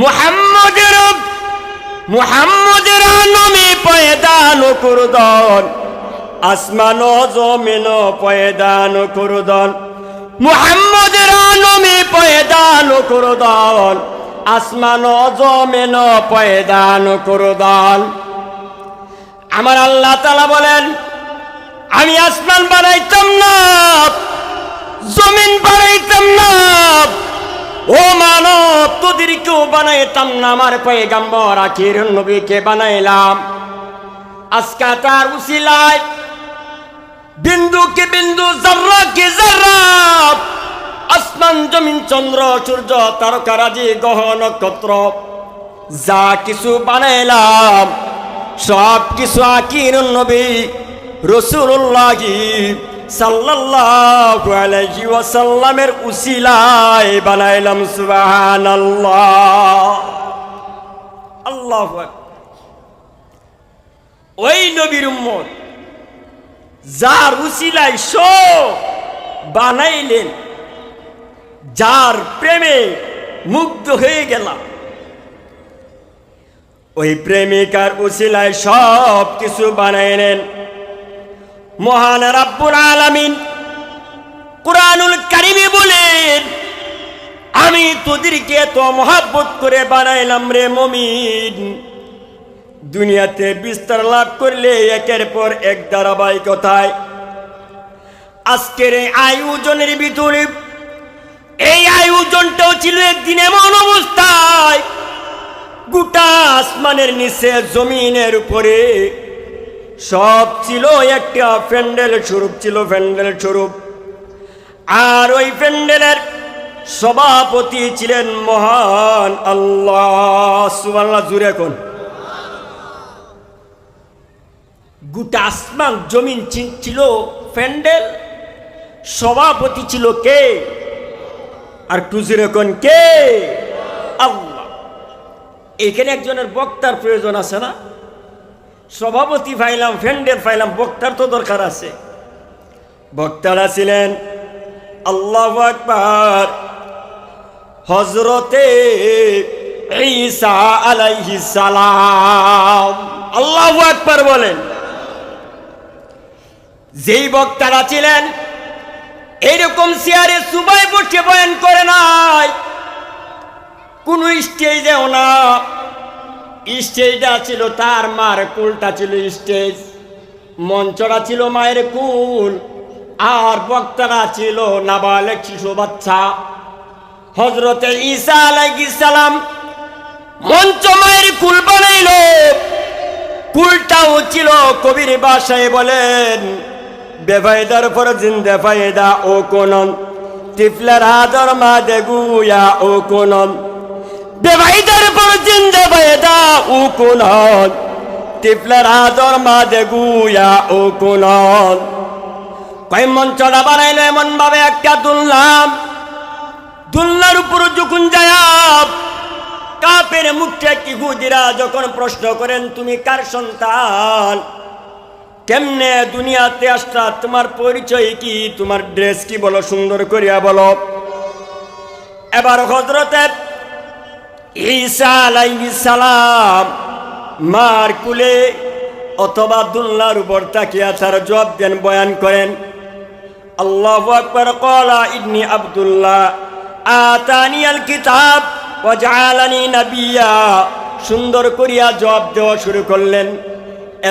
মুহাম্মদের মুহাম্মদের নমি পয়দান কুরদন আসমান জমিন পয়দান কুরদন মুহাম্মদের নমি পয়দান কুরদন আসমান জমিন পয়দান কুরদন আমার আল্লাহ তালা বলেন, আমি আসমান বানাইতাম না, জমিন বানাইতাম না। মানব তোদেরকেও বানাইতাম না, আমার পয়গাম্বর আখির নবীকে বানাইলাম। আজকা তার উসিলায় বিন্দুকে বিন্দু, জার্রাকে জার্রা আসমান, জমিন, চন্দ্র, সূর্য তারকারাজি গ্রহ, নক্ষত্র, যা কিছু বানাইলাম সব কিছু আকির নবী রসুল্লাহি সাল্লাল্লাহু আলাইহি ওয়াসাল্লামের উসিলায় বানাইলাম সুবহানাল্লাহ। আল্লাহু ওই নবীর উম্মত যার উসিলায় শো বানাইলেন, যার প্রেমে মুগ্ধ হয়ে গেলাম। ওই প্রেমিকার উসিলায় সব কিছু বানাইলেন মহান রাব্বুল আলামিন কুরআনুল কারিমে বলেন, আমি তোদেরকে তো মহাব্বত করে বানাইলাম রে মমিন। দুনিয়াতে বিস্তার লাভ করলে একের পর এক ধারাবাহিকতায়। আজকের এই আয়োজনের ভিতরে, এই আয়োজনটাও ছিল একদিন এমন অবস্থায়, গোটা আসমানের নিচে জমিনের উপরে সব ছিল একটা প্যান্ডেল স্বরূপ, ছিল প্যান্ডেল স্বরূপ। আর ওই প্যান্ডেলের সভাপতি ছিলেন মহান আল্লাহ। সুবাল্লাহ জুড়ে কোন। গোটা আসমান, জমিন ছিল প্যান্ডেল সভাপতি ছিল কে? আর টুজুরে কোন, কে? আল্লাহ। এখানে একজনের বক্তার প্রয়োজন আছে না? সভাপতি পাইলাম ফ্যান্ডেল পাইলাম বক্তার তো দরকার আছে। বক্তারা ছিলেন, আল্লাহ আকবার হজরতে ঈসা আলাইহিস সালাম। আল্লাহ আকবার বলেন। যেই বক্তারা ছিলেন, এইরকম চেয়ারে সুবাই বসে বয়ান করে নাই। কোন স্টেজেও না। স্টেজটা ছিল, তার মার কুলটা ছিল স্টেজ। মঞ্চটা ছিল মায়ের কুল, আর বক্তারা ছিল নাবালেক শিশু বাচ্চা। হজরতে ঈসা আলাইহিস সালাম মঞ্চ মায়ের কুল বানাইল। কুলটাও ছিল কবির বাসায় বলেন, বেফায়দার পর জিন্দে ফায়দা ও কোনন টিফলার আদর মা দেগুয়া ও কোনন। বেফায়দার পর জিন্দে ফায়দা ও কোনন টিফলার আদর মা দেগুয়া, ও কোনন কয় মঞ্চটা বানাইলো এমন ভাবে একটা দুললাম দুলনার উপর যখন যায় কাপের মুখে কি হুদিরা যখন প্রশ্ন করেন, তুমি কার সন্তান? কেমনে দুনিয়াতে আসটা তোমার পরিচয় কি? তোমার ড্রেস কি বলো? সুন্দর করিয়া বলো। এবার হজরতে ঈসা সালাম মার কুলে অথবা দুল্লার উপর তাকিয়া তার জবাব দেন, বয়ান করেন, আল্লাহ আকবার কলা ইবনি আব্দুল্লাহ, আতানি আল কিতাব ওয়াজআলানি নাবিয়া। সুন্দর করিয়া জবাব দেওয়া শুরু করলেন।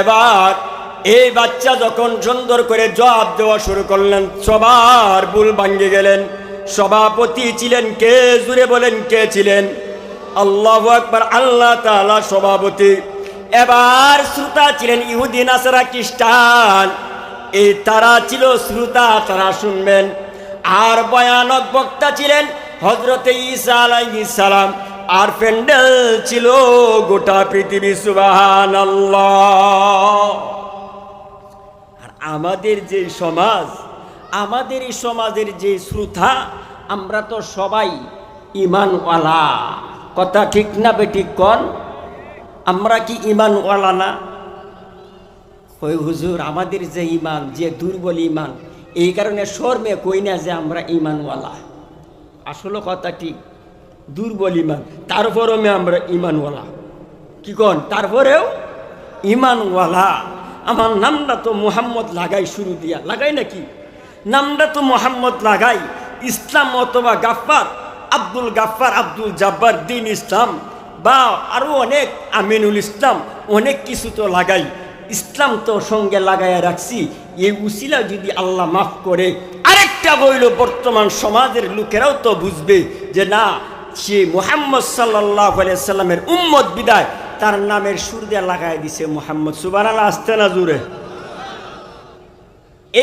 এবার এই বাচ্চা যখন সুন্দর করে জবাব দেওয়া শুরু করলেন, সবার ভুল ভাঙ্গে গেলেন, সভাপতি ছিলেন কে, জুড়ে বলেন কে ছিলেন? আল্লাহ আকবার, আল্লাহ তাআলা সভাপতি। এবার শ্রোতা ছিলেন ইহুদি, নাসারা খ্রিস্টান। এই তারা ছিল শ্রোতা, তারা শুনবেন। আর ভয়ানক বক্তা ছিলেন হজরতে আলাইহিস সালাম। আর প্যান্ডেল ছিল গোটা পৃথিবী সুবাহান আর আমাদের যে সমাজ, আমাদের এই সমাজের যে শ্রোতা, আমরা তো সবাই ইমানওয়ালা। কথা ঠিক না বেঠিক কন। আমরা কি ইমানওয়ালা না? ওই হুজুর, আমাদের যে ইমান, যে দুর্বল ইমান, এই কারণে শর্মে কই না যে আমরা ইমানওয়ালা। আসলে কথা ঠিক, দুর্বল ইমান, তারপরেও আমরা ইমানওয়ালা। কি কন? তারপরেও ইমানওয়ালা। আমার নামটা তো মোহাম্মদ লাগাই শুরু দিয়া। লাগাই নাকি? নামটা তো মোহাম্মদ লাগাই। ইসলাম অথবা গাফফার। আব্দুল গাফফার, আব্দুল জাব্বার, দিন ইসলাম বা আরও অনেক আমিনুল ইসলাম, অনেক কিছু তো লাগাই। ইসলাম তো সঙ্গে লাগাইয়া রাখছি। এই উসিলা যদি আল্লাহ মাফ করে, আরেকটা বইল বর্তমান সমাজের লোকেরাও তো বুঝবে যে না, সে মোহাম্মদ সাল্লাহ সাল্লামের উম্মত বিদায়, তার নামের সুরদে লাগাই দিছে মোহাম্মদ। সুবান আল্লাহ আসতে না জুড়ে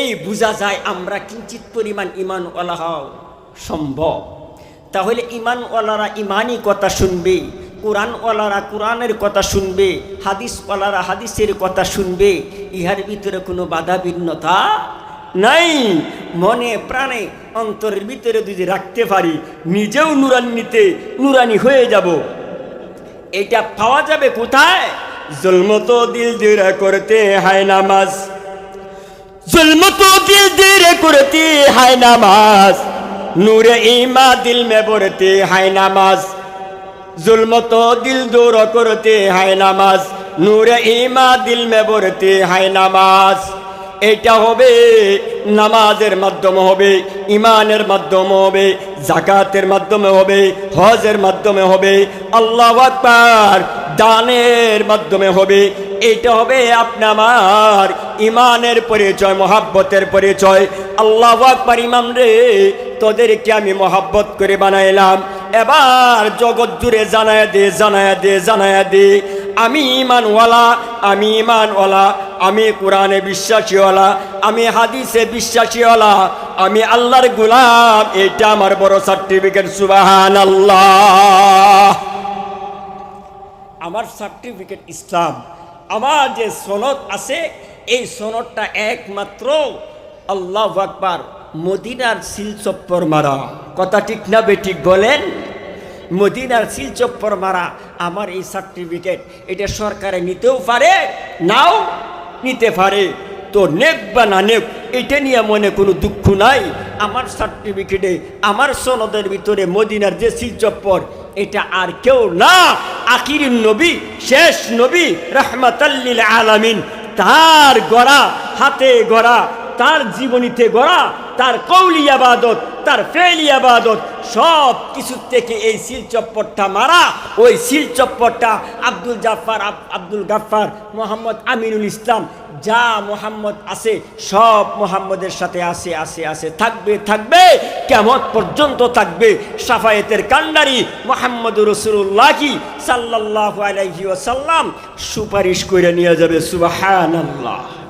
এই বোঝা যায় আমরা কিঞ্চিত পরিমাণ ইমান হওয়া সম্ভব। তাহলে ইমানওয়ালারা ইমানই কথা শুনবে, কোরআনওয়ালারা কোরআনের কথা শুনবে, হাদিসওয়ালারা হাদিসের কথা শুনবে, ইহার ভিতরে কোনো বাধা ভিন্নতা নাই। মনে প্রাণে অন্তরের ভিতরে যদি রাখতে পারি, নিজেও নুরান্বিতে নুরানি হয়ে যাব। এটা পাওয়া যাবে কোথায়? জলমতো দিল দিরা করতে হায় নামাজ। জলমতো দিল দিরা করতে হায় নামাজ। नूर ईमा दिल में बढ़ती है नमाज जुल्म तो दिल दूर करती है नमाज नूर ईमा दिल में बढ़ती है नमाज এটা হবে নামাজের মাধ্যমে হবে ইমানের মাধ্যমে হবে জাকাতের মাধ্যমে হবে হজের মাধ্যমে হবে আল্লাহ আকবার দানের মাধ্যমে হবে এটা হবে আপনি আমার ইমানের পরিচয় মহাব্বতের পরিচয় আল্লাহ আকবার ইমাম রে তোদেরকে আমি মহাব্বত করে বানাইলাম। এবার জগৎ জুড়ে জানায় দে জানায় দে জানায় দে। আমি ইমানওয়ালা আমি ইমানওয়ালা, আমি কোরআনে বিশ্বাসীওয়ালা, আমি হাদিসে বিশ্বাসীওয়ালা, আমি আল্লাহর গুলাম এটা আমার বড় সার্টিফিকেট সুবাহান আল্লাহ আমার সার্টিফিকেট ইসলাম, আমার যে সনদ আছে, এই সনদটা একমাত্র আল্লাহ আকবার। মদিনার শিলচপ্পর মারা। কথা ঠিক না বেঠিক বলেন? মদিনার শিলচপ্পর মারা, আমার এই সার্টিফিকেট এটা সরকারে নিতেও পারে, নাও নিতে পারে। তো নেক বা না নেক, এটা নিয়ে মনে কোনো দুঃখ নাই। আমার সার্টিফিকেটে আমার সনদের ভিতরে মদিনার যে শিলচপ্পর এটা আর কেউ না। আখির নবী, শেষ নবী রহমাতাল্লিল আলামিন, তার গড়া, হাতে গড়া তার জীবনীতে গড়া, তার কৌলি আবাদত, তার ফেলি আবাদত, সব কিছু থেকে এই শিল চপ্পরটা মারা। ওই শিল চপ্পরটা আব্দুল জাফর আব্দুল গাফার মোহাম্মদ আমিনুল ইসলাম, যা মোহাম্মদ আছে, সব মোহাম্মদের সাথে আছে আছে আছে। থাকবে থাকবে কেমন পর্যন্ত থাকবে। সাফায়েতের কান্ডারি মোহাম্মদ রসুল্লাহি সাল্লাহ আলাইহি ওসাল্লাম সুপারিশ করে নিয়ে যাবে সুবাহান আল্লাহ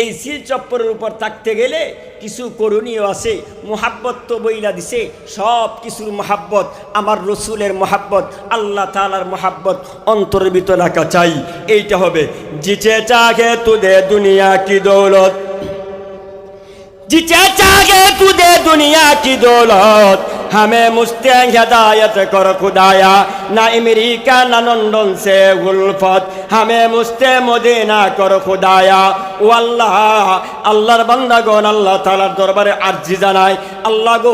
এই সিল চপ্পরের উপর থাকতে গেলে কিছু করণীয় আছে। মোহাব্বত তো বইলা দিছে, সব কিছুর মহাব্বত, আমার রসুলের মোহাব্বত, আল্লাহ তালার মহাব্বত অন্তরের ভিতর রাখা চাই। এইটা হবে, জিচে চাগে তুদে দুনিয়া কি দৌলত? জিচে চাগে তুদে দুনিয়া কি দৌলত? हमें मुस्तें हिदायत कर खुदाया ना अमेरिका ना लंदन से उल्फत हमें मुस्ते मदीना कर खुदाया ও আল্লাহ আল্লাহর বান্দাগণ আল্লাহ তালার দরবারে আর্জি জানায় আল্লাহ গো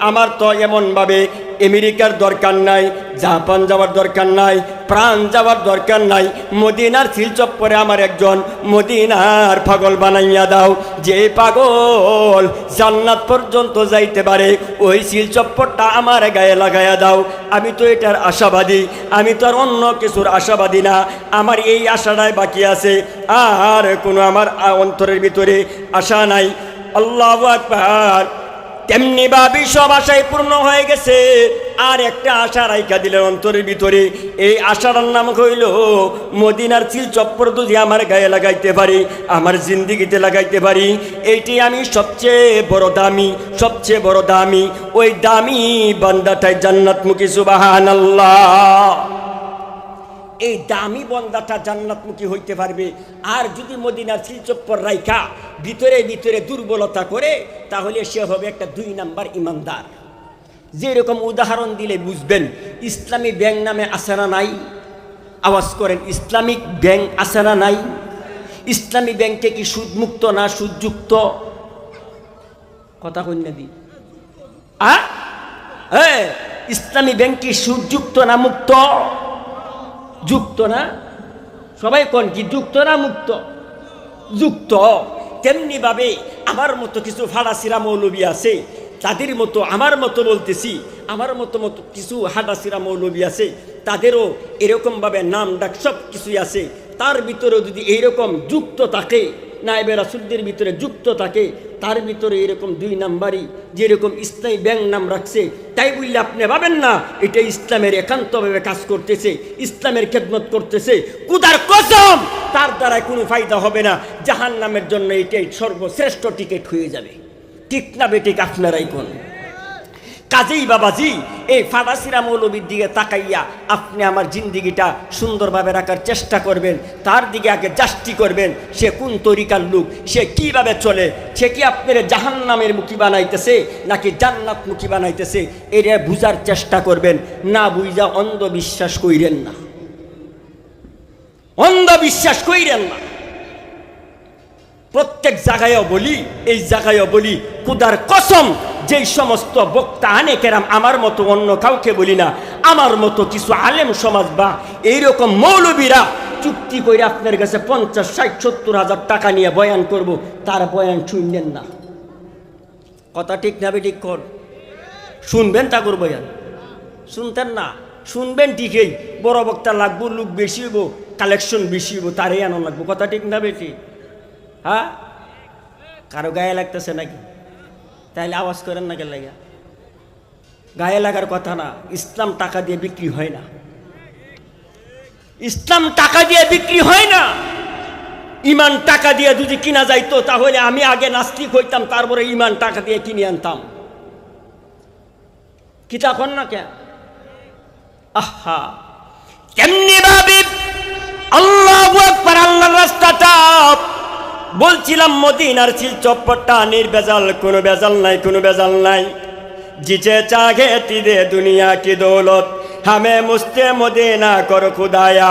আমার তো এমনভাবে আমেরিকার দরকার নাই জাপান যাওয়ার দরকার নাই প্রাণ যাওয়ার দরকার নাই। মদিনার শিলচপ্পরে আমার একজন মদিনার পাগল বানাইয়া দাও। যে পাগল জান্নাত পর্যন্ত যাইতে পারে, ওই শিলচপ্পরটা আমার গায়ে লাগাইয়া দাও। আমি তো এটার আশাবাদী, আমি তো আর অন্য কিছুর আশাবাদী না। আমার এই আশাটাই বাকি আছে। আর কোনো আমার অন্তরের ভিতরে আশা নাই। আল্লাহ আকবার। তেমনি ভাবি সব আশাই পূর্ণ হয়ে গেছে। আর একটা আশা রাইখা দিলেন অন্তরের ভিতরে। এই আশাটার নাম হইল, মদিনার চিল চপ্পর যদি আমার গায়ে লাগাইতে পারি, আমার জিন্দিগিতে লাগাইতে পারি, এইটি আমি সবচেয়ে বড় দামি, সবচেয়ে বড় দামি। ওই দামি বান্দাটাই জান্নাতমুখী সুবাহান আল্লাহ এই দামি বন্দাটা জান্নাতমুখী হইতে পারবে। আর যদি মদিনার শিলচপ্পর রাইখা ভিতরে ভিতরে দুর্বলতা করে, তাহলে সে হবে একটা দুই নাম্বার ইমানদার। যেরকম উদাহরণ দিলে বুঝবেন, ইসলামী ব্যাংক নামে আসানা নাই? আওয়াজ করেন, ইসলামিক ব্যাংক আসানা নাই? ইসলামী ব্যাংকে কি সুদমুক্ত না সুদযুক্ত? কথা কন্যা দি। হ্যাঁ ইসলামী ব্যাংক কি সুযুক্ত না মুক্ত? যুক্ত না? সবাই কন কি, যুক্ত না মুক্ত? যুক্ত। তেমনিভাবে আমার মতো কিছু ফাড়াসিরা মৌলবী আছে, তাদের মতো আমার মতো বলতেছি, আমার মতো মতো কিছু হাডাসিরা মৌলবী আছে, তাদেরও এরকমভাবে নাম ডাক সব কিছুই আছে, তার ভিতরেও যদি এইরকম যুক্ত থাকে নাইবে রাসুলদের ভিতরে যুক্ত থাকে তার ভিতরে এরকম দুই নাম্বারই, যেরকম ইসলামী ব্যাংক নাম রাখছে, তাই বললে আপনি ভাবেন না, এটা ইসলামের একান্তভাবে কাজ করতেছে, ইসলামের খেদমত করতেছে। কুদার কসম! তার দ্বারা কোনো ফায়দা হবে না। জাহান নামের জন্য এটাই সর্বশ্রেষ্ঠ টিকিট হয়ে যাবে। ঠিক না বেটিক আপনারাই কোন? কাজেই বাবাজি, এই ফাটাসিরা মৌলবীর দিকে তাকাইয়া আপনি আমার জিন্দিগিটা সুন্দরভাবে রাখার চেষ্টা করবেন, তার দিকে আগে জাস্টি করবেন, সে কোন তরিকার লোক, সে কীভাবে চলে, সে কি আপনার জাহান নামের মুখী বানাইতেছে, নাকি জান্নাত মুখী বানাইতেছে, এটা বুঝার চেষ্টা করবেন, না বুঝা অন্ধবিশ্বাস কইরেন না। অন্ধবিশ্বাস কইরেন না। প্রত্যেক জায়গায়ও বলি, এই জায়গায়ও বলি, কুদার কসম, যেই সমস্ত বক্তা আনে কেরাম, আমার মতো অন্য কাউকে বলি না। আমার মতো কিছু আলেম সমাজ বা এইরকম মৌলবীরা চুক্তি করে আপনার কাছে পঞ্চাশ, ষাট, সত্তর হাজার টাকা নিয়ে বয়ান করব, তার বয়ান শুনলেন না। কথা ঠিক না ঠিক কর। শুনবেন ঠাকুর বয়ান। শুনতেন না? শুনবেন ঠিকই। বড় বক্তা লাগবো, লোক বেশি হইব কালেকশন বেশি হইব, তারই আনো লাগবো। কথা ঠিক না বেটি হ্যাঁ? কারও গায়ে লাগতেছে নাকি? তাইলে আওয়াজ করেন না কেন লাগা গায়ে লাগার কথা না, ইসলাম টাকা দিয়ে বিক্রি হয় না। ইসলাম টাকা দিয়ে বিক্রি হয় না। ইমান টাকা দিয়ে যদি কিনা যাইতো, তাহলে আমি আগে নাস্তিক হইতাম, তারপরে ইমান টাকা দিয়ে কিনে আনতাম। কি তখন না কেন? আহা! কেমনি ভাবি আল্লাহ আল্লাহর রাস্তাটা বলছিলাম মদিনার ছিল চপ্পরটা নির্বেজাল কোনো বেজাল নাই, কোন বেজাল নাই। জিচে চাগে তিদে দুনিয়া কি দৌলত, হামে মুস্তে মদিনা কর খুদায়া।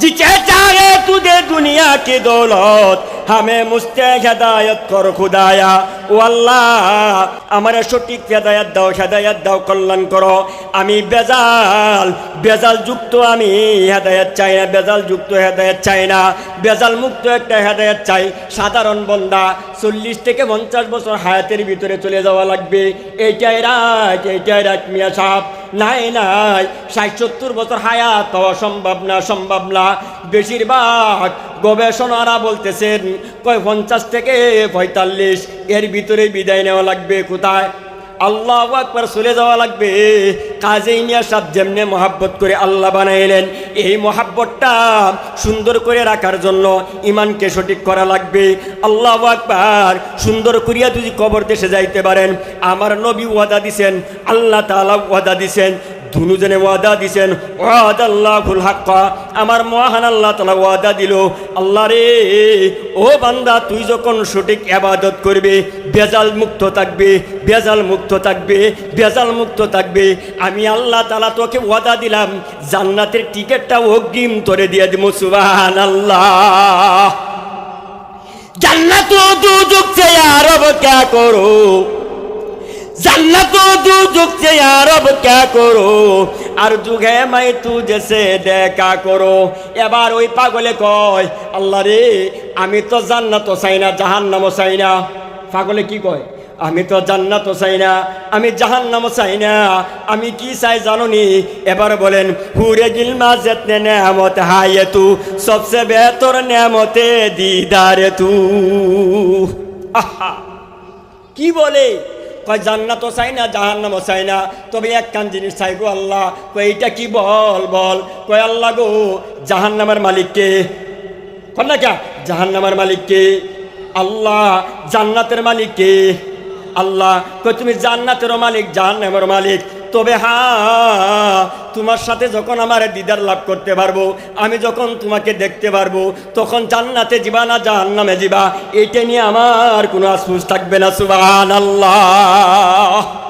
জিচে চাগে তুদে দুনিয়া কি দৌলত, হামে মুস্তে হেদায়ত কর খুদায়া। ও আল্লাহ, আমার সঠিক হেদায়ত দাও হেদায়ত দাও, কল্যাণ করো। আমি বেজাল বেজাল যুক্ত আমি হেদায়ত চাই না বেজাল যুক্ত হেদায়ত চাই না। বেজাল মুক্ত একটা হেদায়ত চাই। সাধারণ বন্দা, চল্লিশ থেকে পঞ্চাশ বছর হায়াতের ভিতরে চলে যাওয়া লাগবে। এইটাই রাত এইটাই রাত মিয়া সাহেব। নাই নাই, ষাট সত্তর বছর হায়াত পাওয়া সম্ভব না সম্ভব না। বেশিরভাগ গবেষণারা বলতেছেন, কয় পঞ্চাশ থেকে পঁয়তাল্লিশ এর ভিতরে বিদায় নেওয়া লাগবে, কোথায়? আল্লাহ একবার চলে যাওয়া লাগবে। কাজেই মিয়া সাহ যেমনে মহাব্বত করে আল্লাহ বানাইলেন। এই মহাব্বতটা সুন্দর করে রাখার জন্য ইমানকে সঠিক করা লাগবে। আল্লাহ একবার সুন্দর করিয়া যদি কবর দেশে যাইতে পারেন, আমার নবী ওয়াদা দিছেন, আল্লাহ তালা ওয়াদা দিছেন। দুজনে ওয়াদা দিছেন ওয়াদ আল্লাহুল হাক্কা। আমার মহান আল্লাহ তালা ওয়াদা দিল, আল্লাহ রে, ও বান্দা, তুই যখন সঠিক আবাদত করবে বেজাল মুক্ত থাকবে বেজাল মুক্ত থাকবে বেজাল মুক্ত থাকবে, আমি আল্লাহ তালা তোকে ওয়াদা দিলাম, জান্নাতের টিকিটটা অগ্রিম তোরে দিয়ে দিব সুবাহান আল্লাহ জান্নাত দু যুগ সে আরব ক্যা করো जन्नत तू झुक से यार अब क्या करो আর যুগে মাই তু জেসে দেখা করো এবার ওই পাগলে কয় আল্লাহ রে আমি তো জান্নাতও চাই না জাহান্নামও চাই না পাগলে কি কয় আমি তো জান্নাতও চাই না আমি জাহান্নামও চাই না আমি কি চাই জানো নি এবার বলেন হুরে গিলমা যেতনে নেমত হায়ে তু সবসে বেহতর নেমতে দিদারে তু আহা কি বলে কয় জান্নাতও চাই না জাহান্নামও চাই না। তবে একখান জিনিস চাই গো আল্লাহ, কয়, এইটা কি বল বল। কয়, আল্লাহ গো, জাহান্নামের মালিককে কন না কে? জাহান্নামের মালিককে আল্লাহ, জান্নাতের মালিককে আল্লাহ, কয়, তুমি জান্নাতেরও মালিক জাহান্নামের মালিক। তবে হা, তোমার সাথে যখন আমার দিদার লাভ করতে পারব, আমি যখন তোমাকে দেখতে পারব, তখন জান্নাতে যাবা না জাহান্নামে জীবা এটা নিয়ে আমার কোনো আসুস থাকবে না সুবাহ আল্লাহ